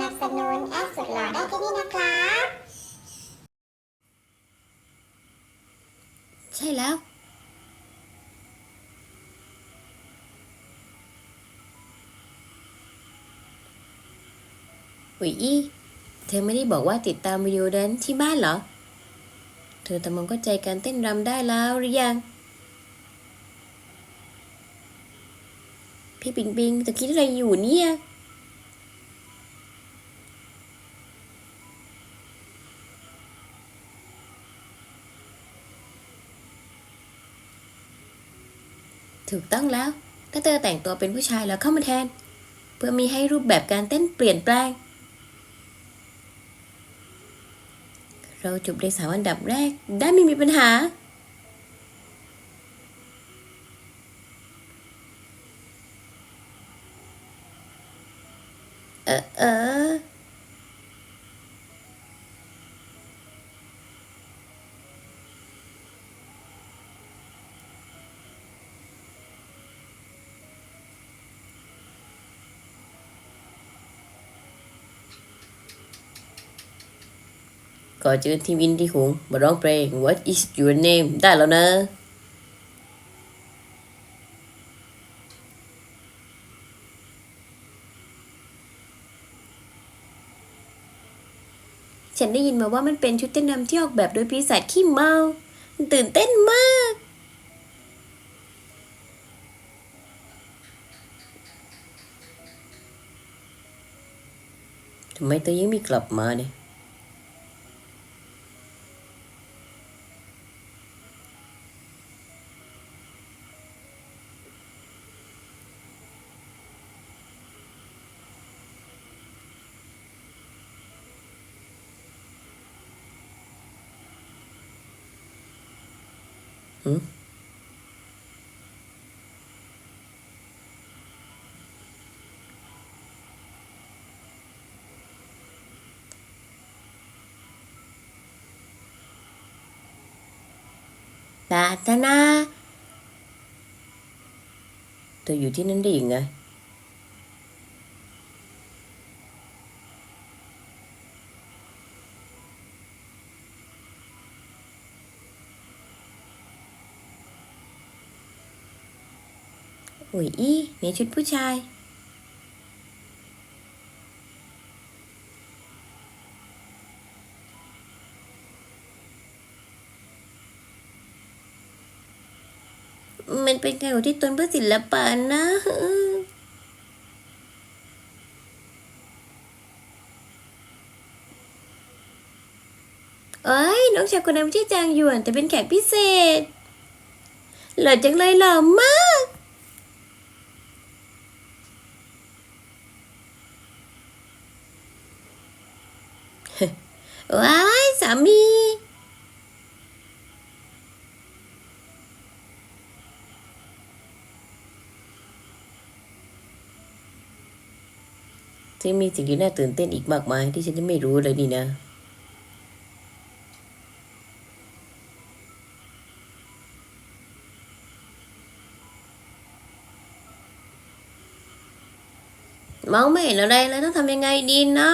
นับสนุนแอดสุดหล่อได้ที่นี่นะครับ ใช่แล้วหุยอี้เธอไม่ได้บอกว่าติดตามวิดีโอแดนที่บ้านเหรอ เธอทำมเข้าใจการเต้นรำได้แล้วหรือยัง พี่ปิงปิงจะคิดอะไรอยู่เนี่ย ถูกต้องแล้ว ถ้าเธอแต่งตัวเป็นผู้ชายแล้วเข้ามาแทน เพื่อมีให้รูปแบบการเต้นเปลี่ยนแปลง เราจบในสามอันดับแรกได้ไม่มีปัญหา เออเออ ก่อนเจอทีมอินที่หงมาร้องเพลง What is your name ได้แล้วนะฉันได้ยินมาว่ามันเป็นชุดเต้นรำที่ออกแบบโดยปีศาจขี้เมาตื่นเต้นมาก ทำไมเธอยังไม่กลับมาเนี่ย หืมปรารถนาเธออยู่ที่นั่นได้ยังไง โอ้ยอี้ในชุดผู้ชาย มันเป็นการอุทิศตนเพื่อศิลปะนะเอ้ยน้องชายคนนั้นไม่ใช่จางหยวน แต่เป็นแขกพิเศษ หล่อจังเลยหล่อมาก ว้ายสามีที่มีสิ่งที่น่าตื่นเต้นอีกมากมาย ที่ฉันจะไม่รู้เลยนี่นะ มองไม่เห็นอะไรเลยต้องทำยังไงดีนะ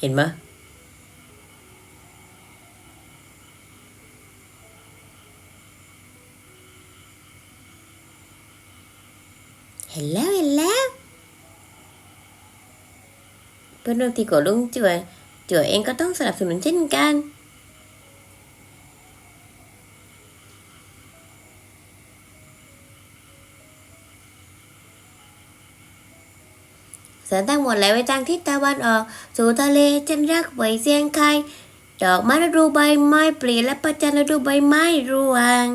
เห็นไหมเห็นแล้วเห็นแล้วเพื่อนร่วมทีมของลุงจือเจือเองก็ต้องสนับสนุนเช่นกัน แสงทั้งหมดไหลไปทางทิศตะวันออกสู่ทะเลฉันรักไหวเสียงใครดอกไม้ฤดูใบไม้เปลี่ยนและประจันทร์ฤดูใบไม้ร่วง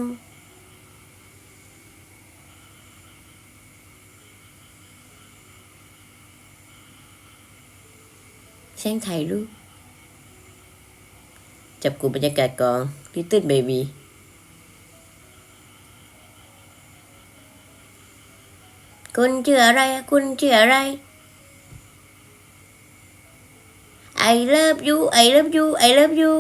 แช่งถ่ายรูปจับกลุ่มบรรยากาศก่อนลิตเติ้ลเบบีคุณชื่ออะไร คุณชื่ออะไร I love you I love you I love you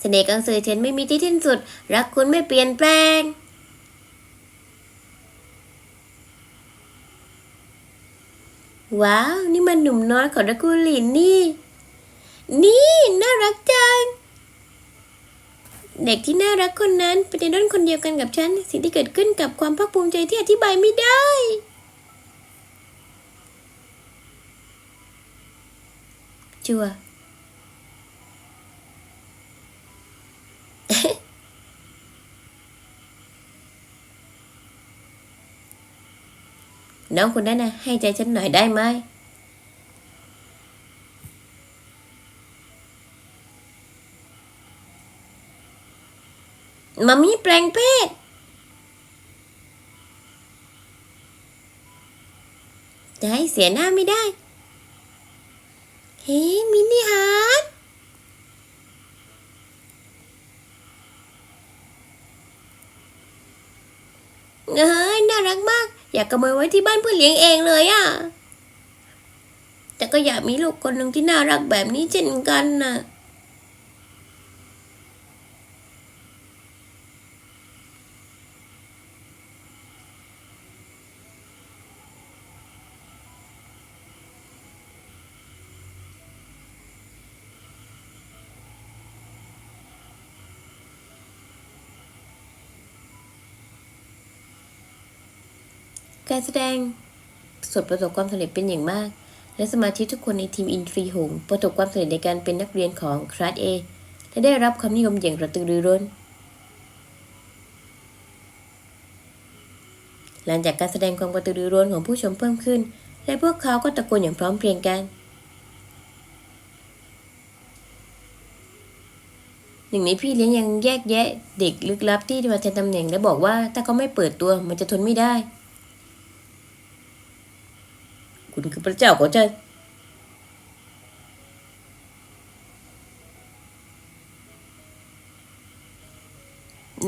เสน่ห์กังสือเทียนไม่มีที่ทิ้นสุด รักคุณไม่เปลี่ยนแปลงว้าว นี่มันหนุ่มน้อยของตระกูลหลินนี่ นี่ น่ารักจัง เด็กที่น่ารักคนนั้นเป็นในรุ่นคนเดียวกันกับฉัน สิ่งที่เกิดขึ้นกับความภาคภูมิใจที่อธิบายไม่ได้ จัวน้องคนนั้นนะให้ใจฉันหน่อยได้ไหม มามีแปลงเพศ จะให้เสียหน้าไม่ได้ เฮ้มินิฮาร์ดเอ้ยน่ารักมาก อยากขโมยไว้ที่บ้านเพื่อเลี้ยงเองเลยอะ่ะ แต่ก็อยากมีลูกคนหนึ่งที่น่ารักแบบนี้เช่นกันน่ะ การแสดงสดประสบความสำเร็จเป็นอย่างมาก และสมาชิกทุกคนในทีมอินทรีหงส์ประสบความสำเร็จในการเป็นนักเรียนของคลาสเอและได้รับความนิยมอย่างกระตือรือร้น หลังจากการแสดงความกระตือรือร้นของผู้ชมเพิ่มขึ้น และพวกเขาก็ตะโกนอย่างพร้อมเพรียงกันหนึ่งในพี่เลี้ยงยังแยกแยะเด็กลึกลับที่มาแทนตำแหน่งและบอกว่าถ้าเขาไม่เปิดตัวมันจะทนไม่ได้ คุณคือ พระเจ้าของฉัน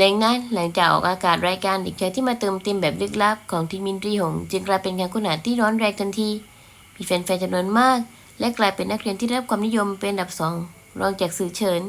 ดังนั้นหลังจากออกอากาศรายการเด็กชายที่มาเติมเต็มแบบลึกลับของทีมมินรีหง จึงกลายเป็นการค้นหาที่ร้อนแรงทันที มีแฟนๆจำนวนมาก และกลายเป็นนักเรียนที่ได้รับความนิยมเป็นอันดับสองรองจากสื่อเฉิน